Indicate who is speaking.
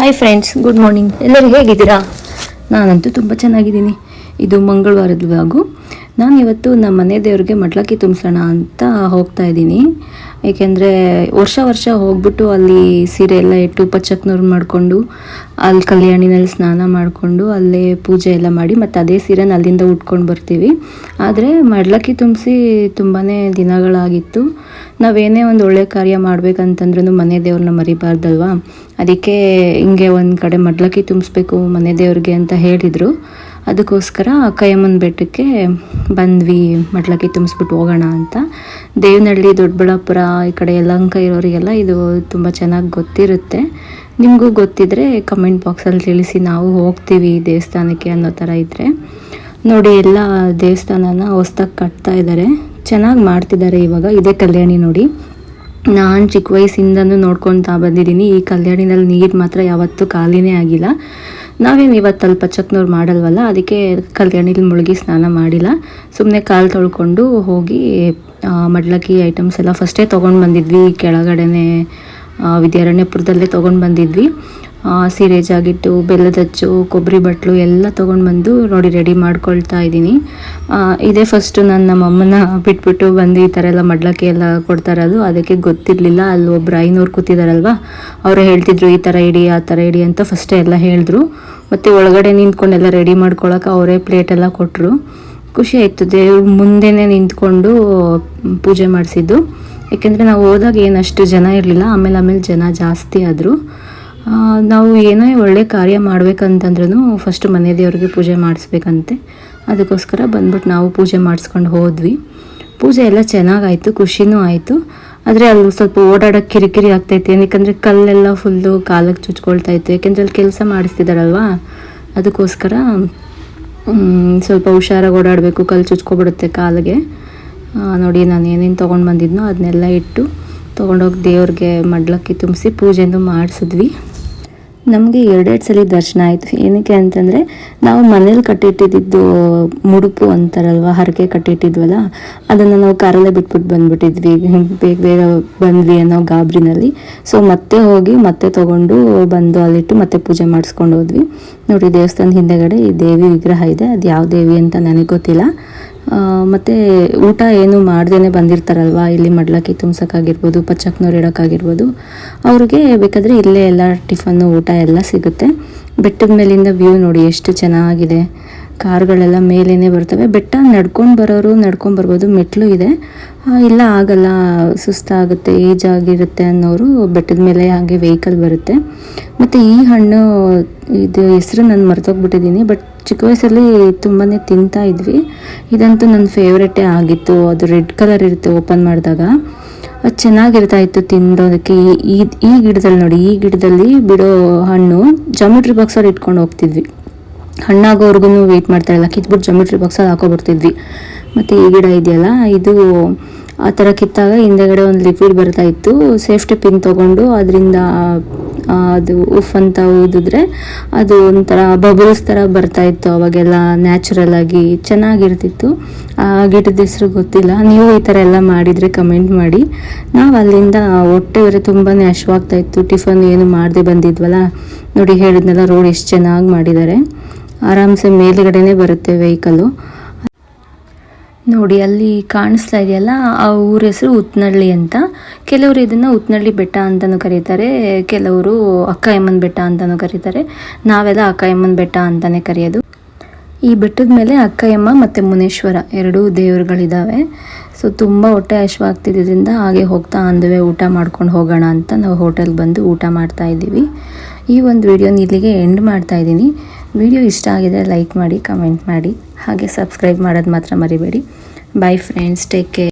Speaker 1: Hi friends good morning ಎಲ್ಲರೂ ಹೇಗಿದ್ದೀರಾ? ನಾನಂತೂ ತುಂಬ ಚೆನ್ನಾಗಿದ್ದೀನಿ. ಇದು ಮಂಗಳವಾರದ ವ್ಲಾಗು ನಾನು ಇವತ್ತು ನಮ್ಮ ಮನೆ ದೇವ್ರಿಗೆ ಮಟ್ಲಕ್ಕಿ ತುಂಬಿಸೋಣ ಅಂತ ಹೋಗ್ತಾ ಇದ್ದೀನಿ. ಏಕೆಂದರೆ ವರ್ಷ ವರ್ಷ ಹೋಗ್ಬಿಟ್ಟು ಅಲ್ಲಿ ಸೀರೆ ಎಲ್ಲ ಇಟ್ಟು ಪಚ್ಚಕ್ನೂರು ಮಾಡಿಕೊಂಡು, ಅಲ್ಲಿ ಕಲ್ಯಾಣಿನಲ್ಲಿ ಸ್ನಾನ ಮಾಡಿಕೊಂಡು, ಅಲ್ಲೇ ಪೂಜೆ ಎಲ್ಲ ಮಾಡಿ ಮತ್ತು ಅದೇ ಸೀರೆನ ಅಲ್ಲಿಂದ ಉಟ್ಕೊಂಡು ಬರ್ತೀವಿ. ಆದರೆ ಮಡ್ಲಕ್ಕಿ ತುಂಬಿಸಿ ತುಂಬಾ ದಿನಗಳಾಗಿತ್ತು. ನಾವೇನೇ ಒಂದು ಒಳ್ಳೆ ಕಾರ್ಯ ಮಾಡ್ಬೇಕಂತಂದ್ರೂ ಮನೆ ದೇವ್ರನ್ನ ಮರಿಬಾರ್ದಲ್ವಾ? ಅದಕ್ಕೆ ಹಿಂಗೆ ಒಂದು ಕಡೆ ಮಡ್ಲಕ್ಕಿ ತುಂಬಿಸ್ಬೇಕು ಮನೆ ದೇವ್ರಿಗೆ ಅಂತ ಹೇಳಿದರು. ಅದಕ್ಕೋಸ್ಕರ ಕೈಯಮ್ಮನ ಬೆಟ್ಟಕ್ಕೆ ಬಂದ್ವಿ ಮಟ್ಲಕ್ಕೆ ತುಂಬಿಸ್ಬಿಟ್ಟು ಹೋಗೋಣ ಅಂತ. ದೇವನಹಳ್ಳಿ, ದೊಡ್ಡಬಳ್ಳಾಪುರ ಈ ಕಡೆ ಯಲಂಕ ಇರೋರಿಗೆಲ್ಲ ಇದು ತುಂಬ ಚೆನ್ನಾಗಿ ಗೊತ್ತಿರುತ್ತೆ. ನಿಮಗೂ ಗೊತ್ತಿದ್ರೆ ಕಮೆಂಟ್ ಬಾಕ್ಸಲ್ಲಿ ತಿಳಿಸಿ ನಾವು ಹೋಗ್ತೀವಿ ದೇವಸ್ಥಾನಕ್ಕೆ ಅನ್ನೋ ಥರ ಇದ್ದರೆ ನೋಡಿ, ಎಲ್ಲ ದೇವಸ್ಥಾನನ ಹೊಸ್ದಾಗಿ ಕಟ್ತಾ ಇದ್ದಾರೆ ಚೆನ್ನಾಗಿ ಮಾಡ್ತಿದ್ದಾರೆ ಇವಾಗ. ಇದೇ ಕಲ್ಯಾಣಿ ನೋಡಿ. ನಾನು ಚಿಕ್ಕ ವಯಸ್ಸಿಂದನೂ ನೋಡ್ಕೊತಾ ಬಂದಿದ್ದೀನಿ. ಈ ಕಲ್ಯಾಣಿನಲ್ಲಿ ನೀರು ಮಾತ್ರ ಯಾವತ್ತೂ ಖಾಲಿನೇ ಆಗಿಲ್ಲ. ನಾವೇನು ಇವತ್ತು ಅಲ್ಲಿ ಪಚ್ಚಕ್ನವ್ರು ಮಾಡಲ್ವಲ್ಲ, ಅದಕ್ಕೆ ಕಲ್ಯಾಣಿಲಿ ಮುಳುಗಿ ಸ್ನಾನ ಮಾಡಿಲ್ಲ. ಸುಮ್ಮನೆ ಕಾಲು ತೊಳ್ಕೊಂಡು ಹೋಗಿ ಮಡ್ಲಕ್ಕಿ ಐಟಮ್ಸ್ ಎಲ್ಲ ಫಸ್ಟೇ ತೊಗೊಂಡು ಬಂದಿದ್ವಿ, ಕೆಳಗಡೆನೆ ವಿದ್ಯಾರಣ್ಯಪುರದಲ್ಲೇ ತೊಗೊಂಡು ಬಂದಿದ್ವಿ. ಸೀರೆ ಜಾಗಿಟ್ಟು ಬೆಲ್ಲದಚ್ಚು ಕೊಬ್ಬರಿ ಬಟ್ಲು ಎಲ್ಲ ತೊಗೊಂಡು ಬಂದು ನೋಡಿ ರೆಡಿ ಮಾಡ್ಕೊಳ್ತಾ ಇದ್ದೀನಿ. ಇದೇ ಫಸ್ಟು ನನ್ನ ನಮ್ಮ ಅಮ್ಮನ ಬಿಟ್ಬಿಟ್ಟು ಬಂದು ಈ ಥರ ಎಲ್ಲ ಮಡ್ಲಕ್ಕೆ ಎಲ್ಲ ಕೊಡ್ತಾರೆ ಇರೋದು. ಅದಕ್ಕೆ ಗೊತ್ತಿರಲಿಲ್ಲ. ಅಲ್ಲಿ ಒಬ್ರು ಐನೂರು ಕೂತಿದಾರಲ್ವ? ಅವರೇ ಹೇಳ್ತಿದ್ರು, ಈ ಥರ ಇಡಿ, ಆ ಥರ ಇಡಿ ಅಂತ ಫಸ್ಟೇ ಎಲ್ಲ ಹೇಳಿದ್ರು. ಮತ್ತು ಒಳಗಡೆ ನಿಂತ್ಕೊಂಡೆಲ್ಲ ರೆಡಿ ಮಾಡ್ಕೊಳಕ್ಕೆ ಅವರೇ ಪ್ಲೇಟ್ ಎಲ್ಲ ಕೊಟ್ಟರು ಖುಷಿ ಆಯಿತು. ದೇವ್ರ ಮುಂದೆನೇ ನಿಂತ್ಕೊಂಡು ಪೂಜೆ ಮಾಡಿಸಿದ್ದು. ಯಾಕೆಂದರೆ ನಾವು ಹೋದಾಗ ಏನಷ್ಟು ಜನ ಇರಲಿಲ್ಲ, ಆಮೇಲೆ ಆಮೇಲೆ ಜನ ಜಾಸ್ತಿ ಆದರು. ನಾವು ಏನೇ ಒಳ್ಳೆ ಕಾರ್ಯ ಮಾಡ್ಬೇಕಂತಂದ್ರೂ ಫಸ್ಟ್ ಮನೆ ದೇವ್ರಿಗೆ ಪೂಜೆ ಮಾಡಿಸ್ಬೇಕಂತೆ. ಅದಕ್ಕೋಸ್ಕರ ಬಂದ್ಬಿಟ್ಟು ನಾವು ಪೂಜೆ ಮಾಡಿಸ್ಕೊಂಡು ಹೋದ್ವಿ. ಪೂಜೆ ಎಲ್ಲ ಚೆನ್ನಾಗಾಯಿತು, ಖುಷಿನೂ ಆಯಿತು. ಆದರೆ ಅಲ್ಲಿ ಸ್ವಲ್ಪ ಓಡಾಡೋಕ್ಕೆ ಕಿರಿಕಿರಿ ಆಗ್ತೈತೆ. ಏನಕ್ಕೆ ಕಲ್ಲೆಲ್ಲ ಫುಲ್ಲು ಕಾಲಕ್ಕೆ ಚುಚ್ಕೊಳ್ತಾ ಇತ್ತು. ಯಾಕೆಂದರೆ ಅಲ್ಲಿ ಕೆಲಸ ಮಾಡಿಸ್ತಿದ್ದಾರಲ್ವಾ ಅದಕ್ಕೋಸ್ಕರ ಸ್ವಲ್ಪ ಹುಷಾರಾಗಿ ಓಡಾಡಬೇಕು, ಕಲ್ಲು ಚುಚ್ಕೊಬಿಡುತ್ತೆ ಕಾಲಿಗೆ. ನೋಡಿ ನಾನು ಏನೇನು ತೊಗೊಂಡು ಬಂದಿದ್ನೋ ಅದನ್ನೆಲ್ಲ ಇಟ್ಟು ತೊಗೊಂಡೋಗಿ ದೇವ್ರಿಗೆ ಮಡ್ಲಕ್ಕಿ ತುಂಬಿಸಿ ಪೂಜೆನೂ ಮಾಡಿಸಿದ್ವಿ. ನಮಗೆ ಎರಡೆರಡು ಸಲ ದರ್ಶನ ಆಯಿತು. ಏನಕ್ಕೆ ಅಂತಂದರೆ ನಾವು ಮನೇಲಿ ಕಟ್ಟಿಟ್ಟಿದ್ದು ಮುಡುಪು ಅಂತಾರಲ್ವ, ಹರಕೆ ಕಟ್ಟಿಟ್ಟಿದ್ವಲ್ಲ, ಅದನ್ನು ನಾವು ಕಾರಲ್ಲೇ ಬಿಟ್ಬಿಟ್ಟು ಬಂದ್ಬಿಟ್ಟಿದ್ವಿ. ಬೇಗ ಬೇಗ ಬಂದ್ವಿ ಅನ್ನೋ ಗಾಬ್ರಿನಲ್ಲಿ. ಸೊ ಮತ್ತೆ ಹೋಗಿ ಮತ್ತೆ ತೊಗೊಂಡು ಬಂದು ಅಲ್ಲಿಟ್ಟು ಮತ್ತೆ ಪೂಜೆ ಮಾಡಿಸ್ಕೊಂಡು ಹೋದ್ವಿ. ನೋಡಿ ದೇವಸ್ಥಾನದ ಹಿಂದೆಗಡೆ ಈ ದೇವಿ ವಿಗ್ರಹ ಇದೆ. ಅದು ಯಾವ ದೇವಿ ಅಂತ ನನಗೆ ಗೊತ್ತಿಲ್ಲ. ಮತ್ತೆ ಊಟ ಏನು ಮಾಡ್ದೇನೆ ಬಂದಿರ್ತಾರಲ್ವಾ? ಇಲ್ಲಿ ಮಡ್ಲಕ್ಕಿ ತುಂಬ್ಸೋಕ್ಕಾಗಿರ್ಬೋದು, ಪಚ್ಚಕ್ನೂರು ಇಡೋಕ್ಕಾಗಿರ್ಬೋದು. ಅವ್ರಿಗೆ ಬೇಕಾದರೆ ಇಲ್ಲೇ ಎಲ್ಲ ಟಿಫನ್ನು ಊಟ ಎಲ್ಲ ಸಿಗುತ್ತೆ. ಬೆಟ್ಟದ ಮೇಲಿಂದ ವ್ಯೂ ನೋಡಿ ಎಷ್ಟು ಚೆನ್ನಾಗಿದೆ. ಕಾರ್ಗಳೆಲ್ಲ ಮೇಲೇನೆ ಬರ್ತವೆ. ಬೆಟ್ಟ ನಡ್ಕೊಂಡು ಬರೋರು, ನಡ್ಕೊಂಡು ಬರ್ಬೋದು, ಮೆಟ್ಲು ಇದೆ. ಇಲ್ಲ, ಆಗಲ್ಲ. ಸುಸ್ತಾಗುತ್ತೆ, ಏಜ್ ಆಗಿರುತ್ತೆ ಅನ್ನೋರು ಬೆಟ್ಟದ ಮೇಲೆ ಹಾಗೆ ವೆಹಿಕಲ್ ಬರುತ್ತೆ. ಮತ್ತು ಈ ಹಣ್ಣು, ಇದು ಹೆಸರು ನಾನು ಮರ್ತೋಗ್ಬಿಟ್ಟಿದ್ದೀನಿ ಬಟ್ ಚಿಕ್ಕ ವಯಸ್ಸಲ್ಲಿ ತುಂಬಾ ತಿಂತಾ ಇದ್ವಿ. ಇದಂತೂ ನನ್ನ ಫೇವ್ರೆಟೇ ಆಗಿತ್ತು. ಅದು ರೆಡ್ ಕಲರ್ ಇರುತ್ತೆ ಓಪನ್ ಮಾಡಿದಾಗ. ಅದು ಚೆನ್ನಾಗಿರ್ತಾ ಇತ್ತು ತಿನ್ನೋದಕ್ಕೆ ಈ- ಈ ಈ ಗಿಡದಲ್ಲಿ ನೋಡಿ, ಈ ಗಿಡದಲ್ಲಿ ಬಿಡೋ ಹಣ್ಣು, ಜಾಮಿಟ್ರಿ ಬಾಕ್ಸಲ್ಲಿ ಇಟ್ಕೊಂಡು ಹೋಗ್ತಿದ್ವಿ. ಹಣ್ಣಾಗೋವರೆಗೂ ವೆಯ್ಟ್ ಮಾಡ್ತಾ ಇಲ್ಲ ಕಿತ್ಬಿಟ್ಟು ಬಾಕ್ಸ್ ಬಾಕ್ಸಲ್ಲಿ ಹಾಕೋಬರ್ತಿದ್ವಿ ಮತ್ತು ಈ ಗಿಡ ಇದೆಯಲ್ಲ, ಇದು ಆ ಥರ ಕಿತ್ತಾಗ ಹಿಂದೆಗಡೆ ಒಂದು ಲಿಕ್ವಿಡ್ ಬರ್ತಾ ಇತ್ತು. ಸೇಫ್ಟಿ ಪಿನ್ ತೊಗೊಂಡು ಅದರಿಂದ ಅದು ಉಫ್ ಅಂತ ಊದಿದ್ರೆ ಅದು ಒಂಥರ ಬಬಲ್ಸ್ ಥರ ಬರ್ತಾ ಇತ್ತು ಅವಾಗೆಲ್ಲ ನ್ಯಾಚುರಲ್ ಆಗಿ ಚೆನ್ನಾಗಿರ್ತಿತ್ತು. ಆ ಗಿಡದ ಹೆಸರು ಗೊತ್ತಿಲ್ಲ. ನೀವು ಈ ಥರ ಎಲ್ಲ ಮಾಡಿದರೆ ಕಮೆಂಟ್ ಮಾಡಿ. ನಾವು ಅಲ್ಲಿಂದ ಹೊಟ್ಟೆ ಬೇರೆ ತುಂಬಾ ಇತ್ತು. ಟಿಫನ್ ಏನು ಮಾಡದೆ ಬಂದಿದ್ವಲ್ಲ? ನೋಡಿ, ಹೇಳಿದ್ನೆಲ್ಲ ರೋಡ್ ಎಷ್ಟು ಚೆನ್ನಾಗಿ ಮಾಡಿದ್ದಾರೆ. ಆರಾಮ್ಸೆ ಮೇಲುಗಡೆನೆ ಬರುತ್ತೆ ವೆಹಿಕಲ್ಲು ನೋಡಿ, ಅಲ್ಲಿ ಕಾಣಿಸ್ತಾ ಇದೆಯಲ್ಲ, ಆ ಊರ ಹೆಸರು ಉತ್ನಳ್ಳಿ ಅಂತ. ಕೆಲವರು ಇದನ್ನು ಉತ್ನಳ್ಳಿ ಬೆಟ್ಟ ಅಂತಲೂ ಕರೀತಾರೆ, ಕೆಲವರು ಅಕ್ಕಯಮ್ಮನ ಬೆಟ್ಟ ಅಂತಲೂ ಕರೀತಾರೆ. ನಾವೆಲ್ಲ ಅಕ್ಕಯಮ್ಮನ ಬೆಟ್ಟ ಅಂತಲೇ ಕರೆಯೋದು. ಈ ಬೆಟ್ಟದ ಮೇಲೆ ಅಕ್ಕಯಮ್ಮ ಮತ್ತು ಮುನೇಶ್ವರ ಎರಡೂ ದೇವರುಗಳಿದ್ದಾವೆ ಸೊ ತುಂಬ ಹೊಟ್ಟೆ ಹಶ್ವಾಗ್ತಿದ್ದರಿಂದ ಹಾಗೆ ಹೋಗ್ತಾ ಅಂದುವೆ, ಊಟ ಮಾಡ್ಕೊಂಡು ಹೋಗೋಣ ಅಂತ ನಾವು ಹೋಟೆಲ್ಗೆ ಬಂದು ಊಟ ಮಾಡ್ತಾ ಇದ್ದೀವಿ. ಈ ಒಂದು ವಿಡಿಯೋನ ಇಲ್ಲಿಗೆ ಎಂಡ್ ಮಾಡ್ತಾ ಇದ್ದೀನಿ. ವಿಡಿಯೋ ಇಷ್ಟ ಆಗಿದೆ ಲೈಕ್ ಮಾಡಿ, ಕಮೆಂಟ್ ಮಾಡಿ, ಹಾಗೆ ಸಬ್ಸ್ಕ್ರೈಬ್ ಮಾಡೋದು ಮಾತ್ರ ಮರಿಬೇಡಿ. By friends take care